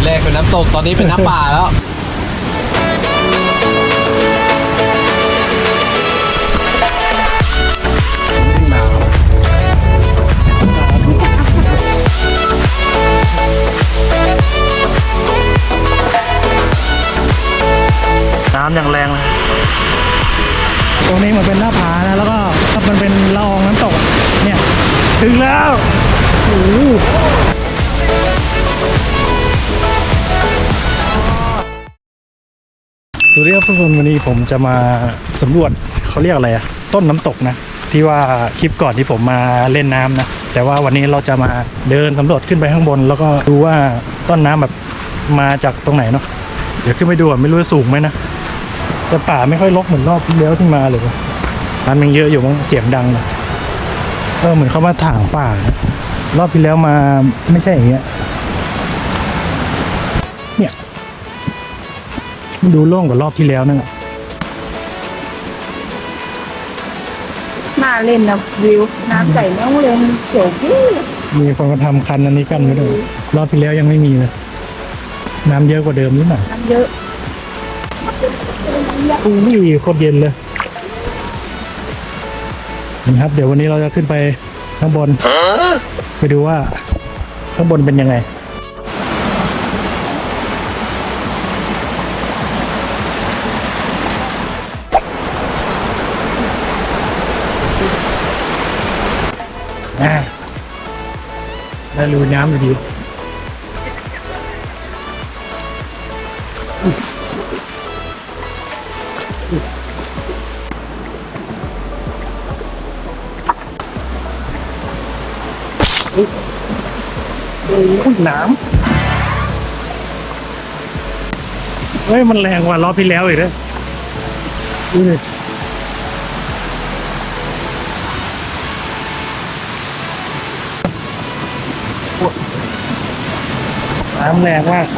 ทีแรกเป็นน้ำตกตอนนี้เป็นน้ำป่าแล้ว น้ำอย่างแรงเลย ตรงนี้มันเป็นหน้าผานะ แล้วก็มันเป็นละอองน้ำตกอะเนี่ย ถึงแล้ว โอ้โห สวัสดีครับทุกคนวันนี้ผมจะมาสำรวจเขาเรียกอะไรอะต้นน้ำตกนะ ที่ว่าคลิปก่อนที่ผมมาเล่นน้ำนะ แต่ว่าวันนี้เราจะมาเดินสำรวจขึ้นไปข้างบน แล้วก็ดูว่าต้นน้ำแบบมาจากตรงไหนเนาะเดี๋ยวขึ้นไปดูไม่รู้สูงไหมนะแต่ป่าไม่ค่อยรกเหมือนรอบที่แล้วที่มาเลยมันยังเยอะอยู่มั้งเสียงดังนะเออเหมือนเขามาถางป่านะรอบที่แล้วมาไม่ใช่อย่างเงี้ย ดูโล่งกว่ารอบที่แล้วนั่นแหละน่าเล่นนะวิว น้ำใสแม่งเลยเขียวพี่มีคนมาทำคันอันนี้กันไว้ด้วยรอบที่แล้วยังไม่มีเลยน้ำเยอะกว่าเดิมนิดหน่อยน้ำเยอะอุ้ยโคตรเย็นเลยนะครับ เดี๋ยววันนี้เราจะขึ้นไปข้างบน ไปดูว่าข้างบนเป็นยังไง ได้รูน้ำอยู่ดีโอ้ยน้ำเฮ้ย มันแรงกว่ารอบที่แล้วอีกนะดูดิ น้ำแรงมากเ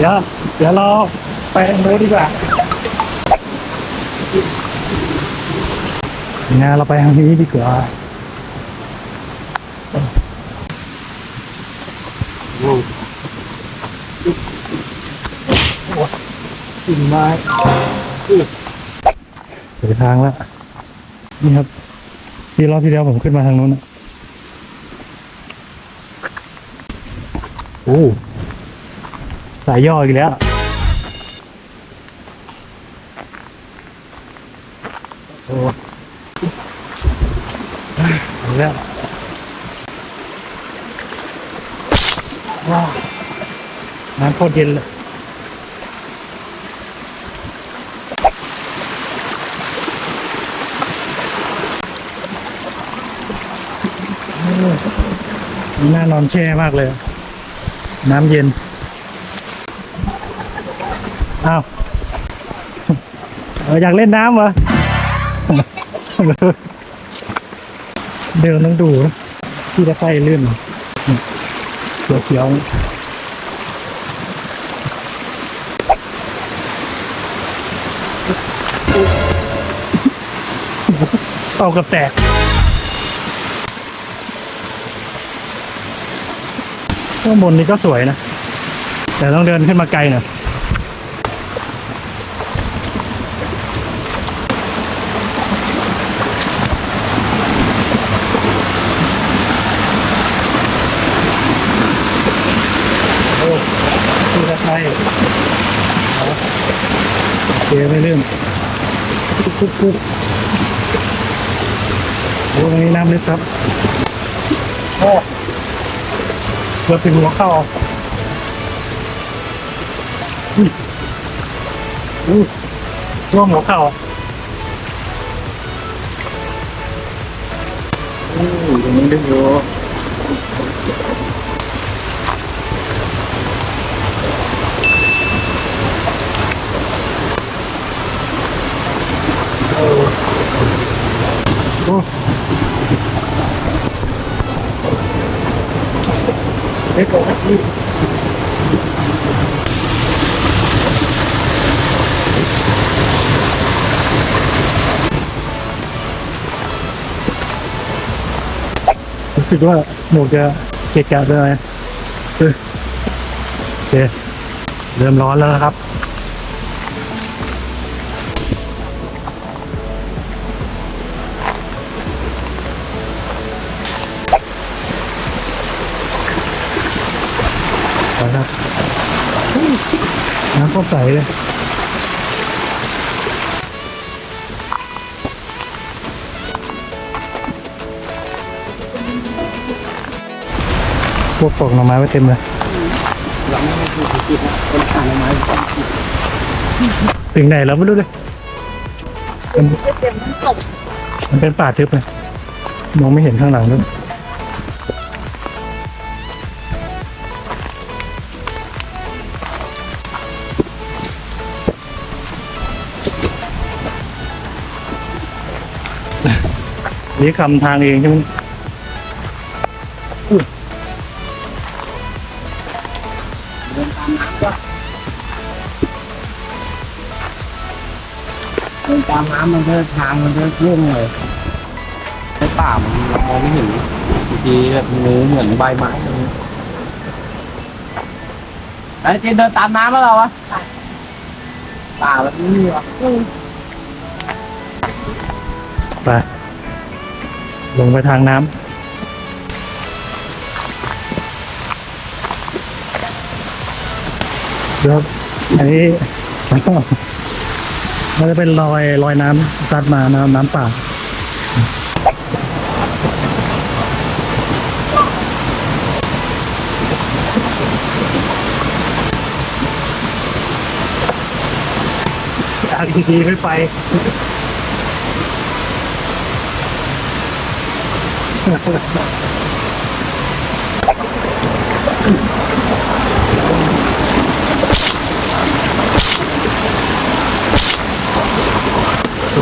ดี๋ยวเดี๋ยวเราไปทางโน้นดีกว่างานเราไปทางนี้ดีกว่าโอ้โห กิ่งไม้เปิดทางแล้วนี่ครับที่รอบที่แล้วผมขึ้นมาทางนู้นนะโอ้สายย่ออีกแล้วโอ้อีกแล้วว้าวน้ำโคตรเย็นเลย นอนแช่มากเลย น้ำเย็น อ้าวอยากเล่นน้ำเหรอ เดินต้องดู ที่ตะไคร่ลื่นเขียวเขียวๆเอากับแตก ข้างบนนี้ก็สวยนะ แต่ต้องเดินขึ้นมาไกลหน่อยโอ้ที่เคไม่ลื่นปุ๊บปุ๊บปุ๊บโอ้ตรงนี้น้ำลึกครับโอ้ กือบถึงหัวเข่าอุ้ยอุ้ยร่วมหัวเข่าอู้ตรงนี้ลึกอยู่โอ้ ล็กกว่าที่รู้สึกว่าหมวกจะเกะกะไปหน่อยเออโอเคเริ่มร้อนแล้วนะครับ น้ำก็ใสเลยพวกปอกหน่อไม้ไว้เต็มเลยเราไม่ได้พูดผิดนะคนขายไม้ถึงไหนแล้วไม่รู้เลยเป็นต็มน้ำตกมันเป็นป่าทึบเลยมองไม่เห็นข้างหลังด้วย นี่คำทางเองใช่ไหมเดินตามน้ำก็เดินตามน้ำมันเดินทางมันเดินรุ่งเลยในป่ามันมองไม่เห็นบางทีแบบงูเหมือนใบไม้เลยไอ้เจนเดินตามน้ำแล้วเหรอวะป่าแบบนี้วะ ลงไปทางน้ำเดี๋ยวอันนี้มันจะเป็นรอยรอยน้ำซัดมาน้ำน้ำป่าอาทีทีไม่ไป ส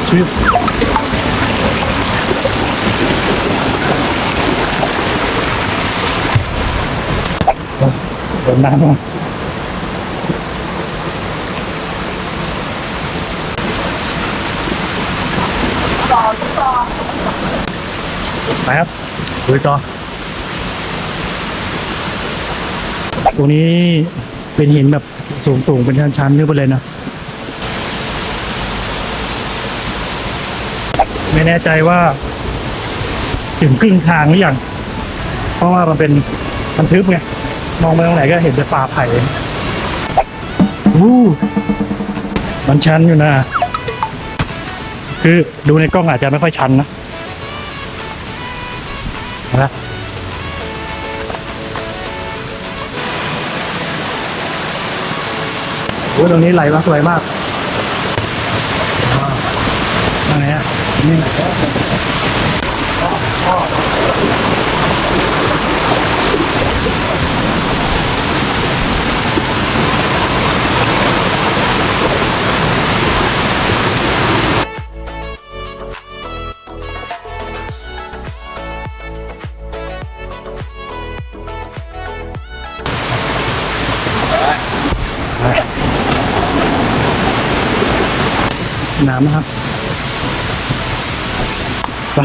ดชื่นเดินน้ำมา ต่อต่อ ไปครับดูต่อตรงนี้เป็นหินแบบสูงๆเป็นชั้นๆขึ้นไปเลยนะไม่แน่ใจว่า ถึงครึ่งทางหรือยังเพราะว่ามันเป็นมันทึบไงมองไปตรงไหนก็เห็นแต่ป่าไผ่วู้มันชันอยู่นะ คือดูในกล้องอาจจะไม่ค่อยชันนะ นะโอ้ตรงนี้ไหลมาสวยมากว้าวนั่นไงฮะนี่ามนะครับ ไป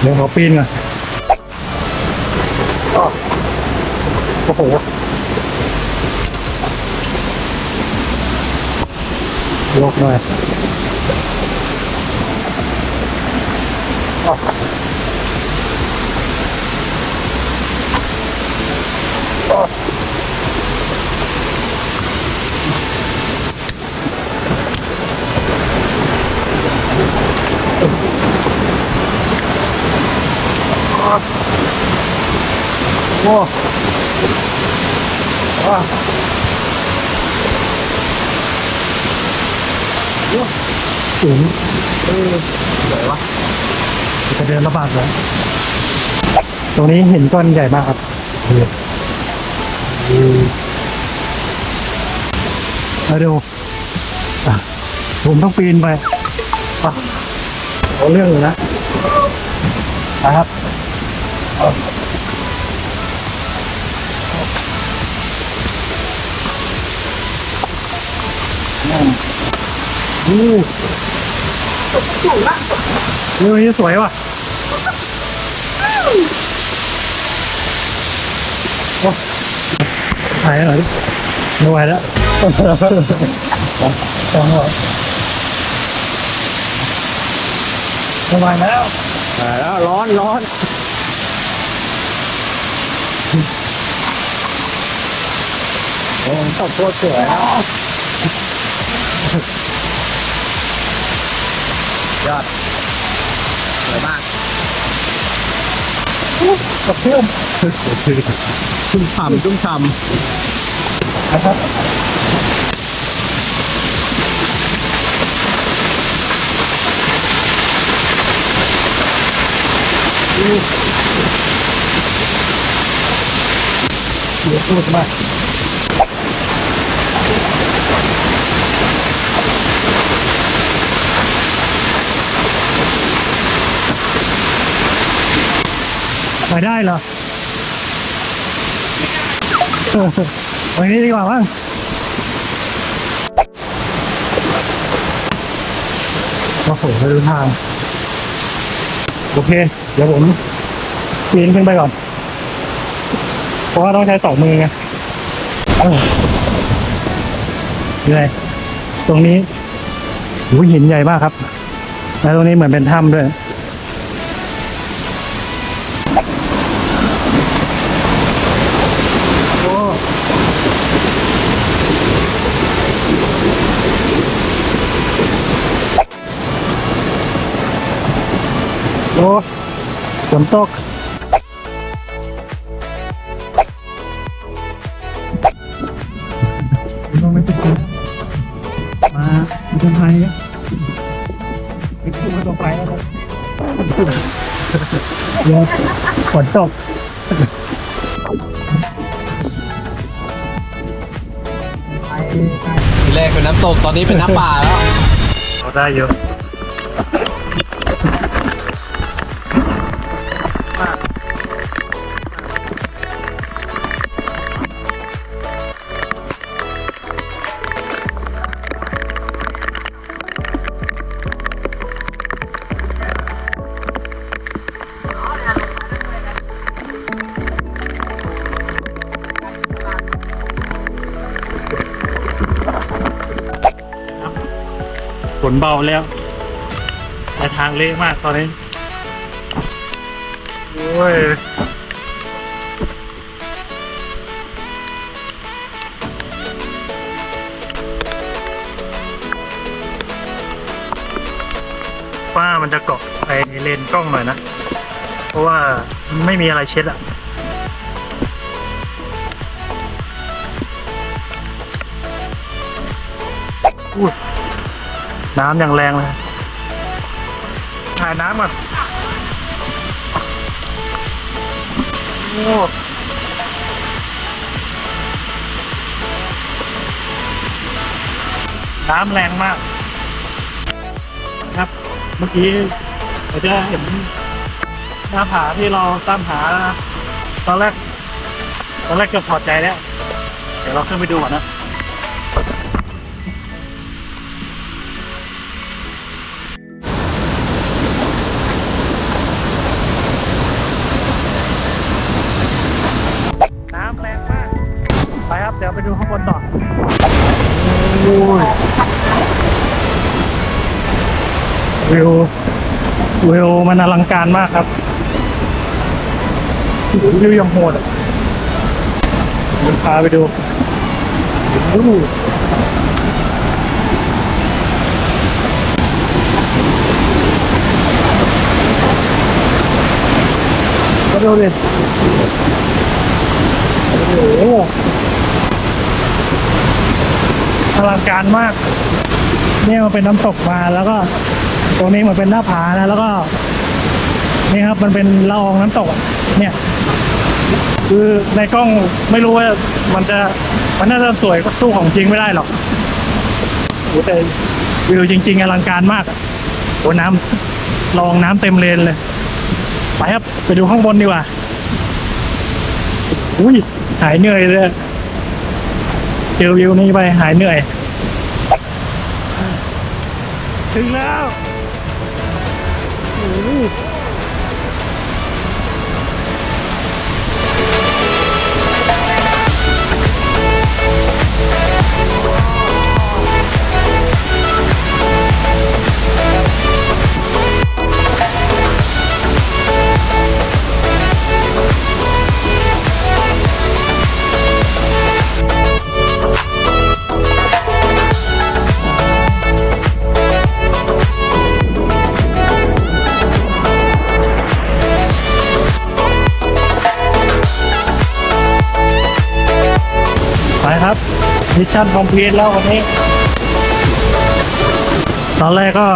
เดี๋ยวขอปีนก่อนอ้อโอ้โหยกหน่อย โอ้ว้าโอ้สูงเออสวยวะจะเดินระบากเลยตรงนี้เห็นก้อนใหญ่มากครับดูดูเอาดูอะผมต้องปีนไปอะเอาเรื่องเลยนะนะครับ อู้สูงมากวิวนี้สวยว่ะโอ้หายแล้วไม่ไหวแล้วจังหวสบายแล้ว แล้วร้อนร้อน โอ้ตบโคตรสวยแล้วยอดสวยมากกับเพื่อนชุ่มฉ่ำชุ่มฉ่นะครับเยอะมาก ไปได้เหรอวันนี้ดีกว่าบ้างโอ้โหไปดูทาง โอเค เดี๋ยวผมปีนขึ้นไปก่อน เพราะว่าต้องใช้สองมือไงอยังไงตรงนี้หูหินใหญ่มากครับ แล้วตรงนี้เหมือนเป็นถ้ำด้วย ตก ลงไม่ติดเลยมามาทำไทยเนี่ยไปขึ้นมาตรงไปแล้วครับเดี๋ยวฝนตกำทีแรกเป็นน้ำตกตอนนี้เป็นน้ำป่าแล้ว เราได้เยอะ ฝนเบาแล้วแต่ทางเละมากตอนนี้ โอ้ยป้ามันจะเกาะไปเลนกล้องหน่อยนะ เพราะว่าไม่มีอะไรเช็ดอะ น้ำอย่างแรงเลยถ่ายน้ำก่อนโอ้น้ำแรงมาก ครับ เมื่อกี้เราจะเห็นหน้าผาที่เราตามหาตอนแรก ตอนแรกกือบถอใจแล้ว เดี๋ยวเราขึ้นไปดูก่อนนะ วิววิวมันอลังการมากครับวิวยังโหดอะเดี๋ยวพาไปดูโอ้โหก็ดูดิโอ้โหอลังการมาก เนี่ยมันเป็นน้ำตกมาแล้วก็ ตรงนี้มันเป็นหน้าผานะแล้วก็ นี่ครับ มันเป็นละอองน้ำตก เนี่ย คือในกล้องไม่รู้ว่ามันจะมันน่าจะสวยก็สู้ของจริงไม่ได้หรอกโอ้แต่วิวจริง ๆอลังการมากโอ้น้ำลอองน้ำเต็มเลนเลย ไปครับ ไปดูข้างบนดีกว่า อุ้ย หายเหนื่อยเลย เจอวิวนี้ไปหายเหนื่อย ถึงแล้ว โอ้โห ครับมิชชั่นคอมพลีทแล้ววันนี้ ตอนแรกก็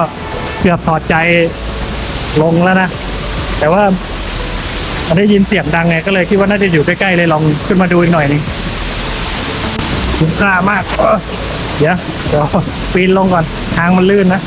เกือบถอดใจลงแล้วนะ แต่ว่ามันได้ยินเสียงดังไงก็เลยคิดว่าน่าจะอยู่ใกล้ๆเลยลองขึ้นมาดูอีกหน่อยหนึงคุ้มค่ามากเออเดี๋ยวเดี๋ยวปีนลงก่อนทางมันลื่นนะ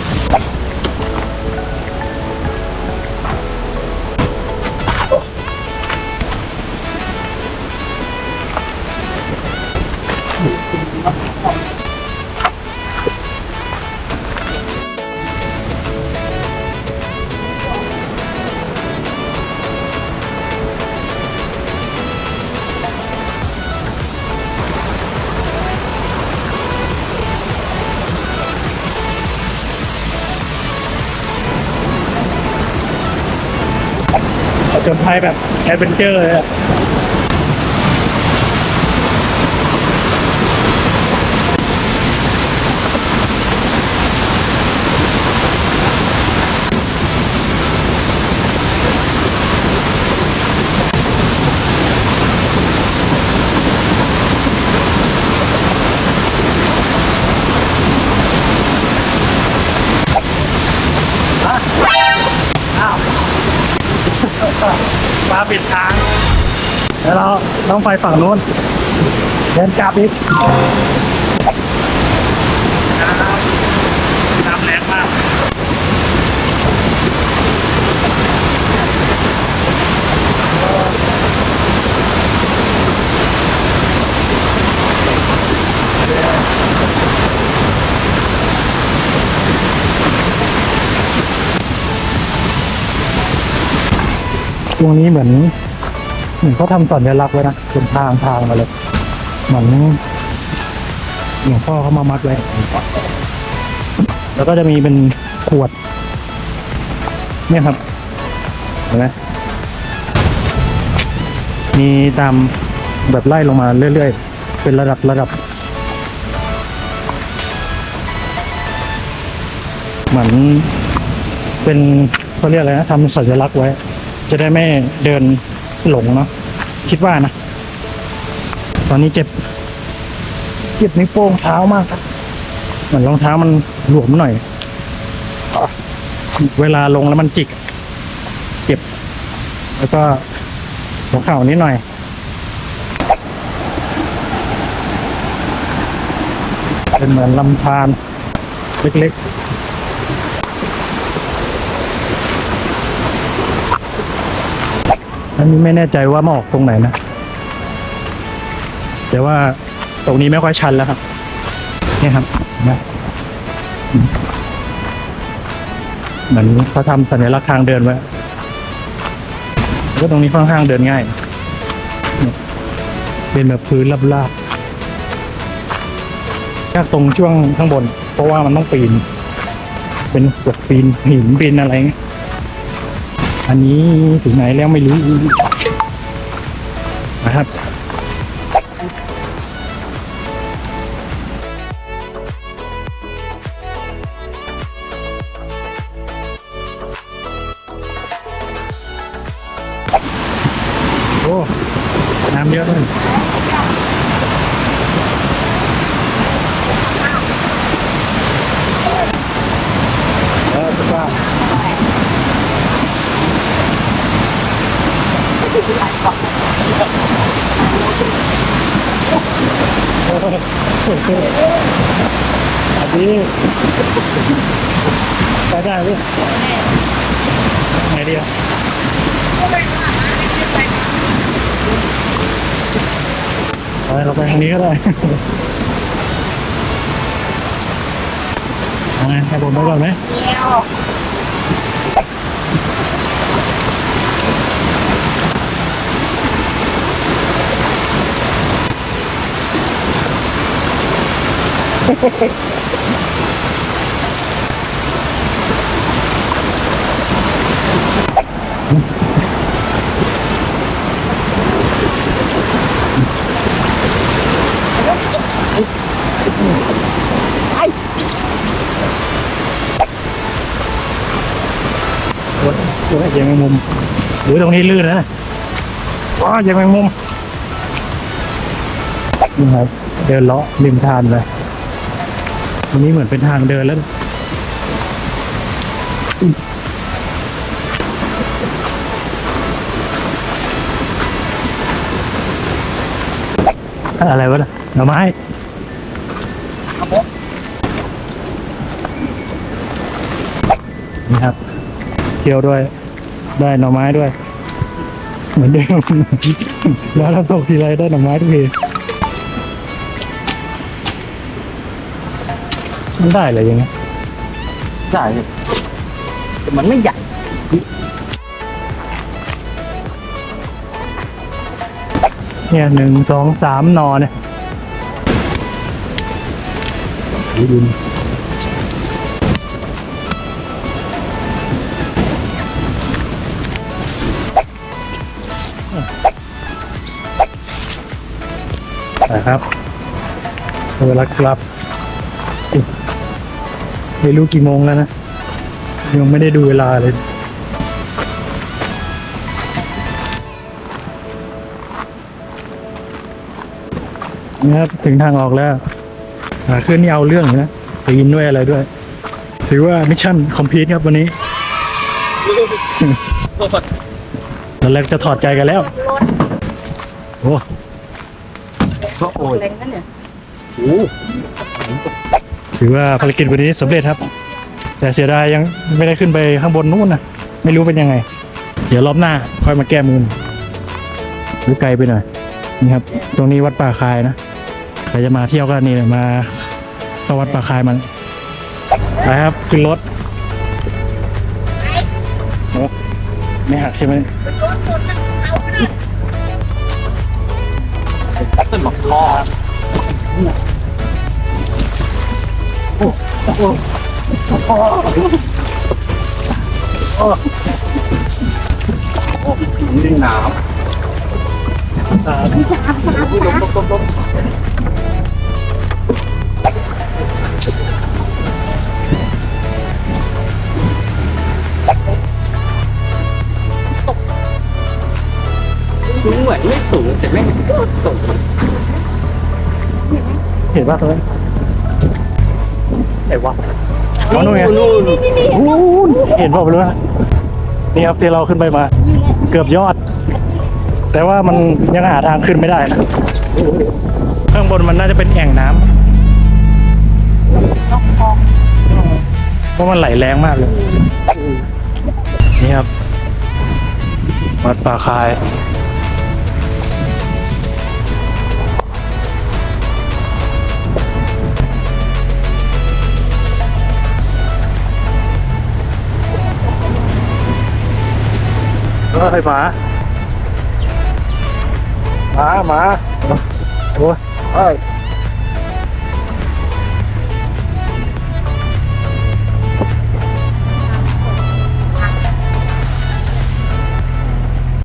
จนภัยแบบแอดเวนเจอร์เลยอะมา ปิดทาง แล้วเราต้องไปฝั่งนู้นเดินกลับอีกน้ำแรงมาก ต รงนี้เหมือนเหมือนเขาทำสัญลักษณ์ไว้นะเป็นทางทางมาเลยเหมือนหลวงพ่อเขามามัดไว้แล้วก็จะมีเป็นขวด เนี่ยครับเห็นไหมมีตามแบบไล่ลงมาเรื่อยๆ เป็นระดับระดับ เหมือนเป็นเขาเรียกอะไรนะทำสัญลักษณ์ไว้ จะได้ไม่เดินหลงเนาะคิดว่านะ ตอนนี้เจ็บ เจ็บนิ้วโป้งเท้ามากครับเหมือนรองเท้ามันหลวมหน่อย เวลาลงแล้วมันจิก เจ็บ แล้วก็หัวเข่านิดหน่อยเป็นเหมือนลำธารเล็กๆ อันนี้ไม่แน่ใจว่ามาออกตรงไหนนะแต่ว่าตรงนี้ไม่ค่อยชันแล้วครับนี่ครับนะเหมือนเขาทำสัญลักษณ์ทางเดินไว้ก็ตรงนี้ค่อนข้างเดินง่าย เป็นแบบพื้นราบๆยากตรงช่วงข้างบน เพราะว่ามันต้องปีน เป็นแบบปีนหินปีนอะไรเงี้ย อันนี้ถึงไหนแล้วไม่รู้ อันนี้ไปได้ไหมไงดีอะไปเราไปทางนี้ก็ได้อ่าไงให้ผมไปก่อนไหม เงี้ยว โอ้ยโอ้ยยังแมงมุมโอ้ยตรงนี้ลื่นนะว้ายังแมงมุมนี่ครับเดินเลาะริมทานเลย ตรงนี้เหมือนเป็นทางเดินแล้วอะไรวะน่ะหน่อไม้นี่ครับเที่ยวด้วย ได้หน่อไม้ด้วย เหมือนเดิมแล้วเราตกทีไรได้หน่อไม้ทุกที มันได้เลยยังไงใช่แต่มันไม่ใหญ่เนี่ยหนึ่งสองสามหนอเนี่ยดูดินนะครับเวลากลับ ไม่รู้กี่โมงแล้วนะ ยังไม่ได้ดูเวลาเลยนะครับถึงทางออกแล้วหาขึ้นนี่เอาเรื่องอยู่นะปีนด้วยอะไรด้วย ถือว่ามิชชั่นคอมพลีทครับวันนี้ตอนแรกจะถอดใจกันแล้วรถโอ้ก็โอ้ยแรงนั่นเนี่ยโอ้ ถือว่าภารกิจวันนี้สำเร็จครับ แต่เสียดายยังไม่ได้ขึ้นไปข้างบนนู่นนะไม่รู้เป็นยังไง เดี๋ยวรอบหน้าค่อยมาแก้มือหรือไกลไปหน่อยนี่ครับ ตรงนี้วัดป่าคายนะใครจะมาเที่ยวก็นี่เลยมาเข้าวัดป่าคายมันไปครับขึ้นรถโอ้ไม่หักใช่ไหมต้นหมอกคอ นหนาวอ่าสามสามลมลมลมลมสูงเหมือนไม่สูงแต่ไม่ก็สูงเห็นป่ะตรงนั้น ไหนวะอ๋อนู่นไงนู่นนู่นเห็นป่ะไม่รู้นะนี่ครับที่เราขึ้นไปมา เกือบยอด แต่ว่ามันยังหาทางขึ้นไม่ได้นะข้างบนมันน่าจะเป็นแอ่งน้ำต้องคองเพราะมันไหลแรงมากเลย นี่ครับวัดป่าคาย เฮ้ยหมาหมาหมาโอ้ยเอ้ย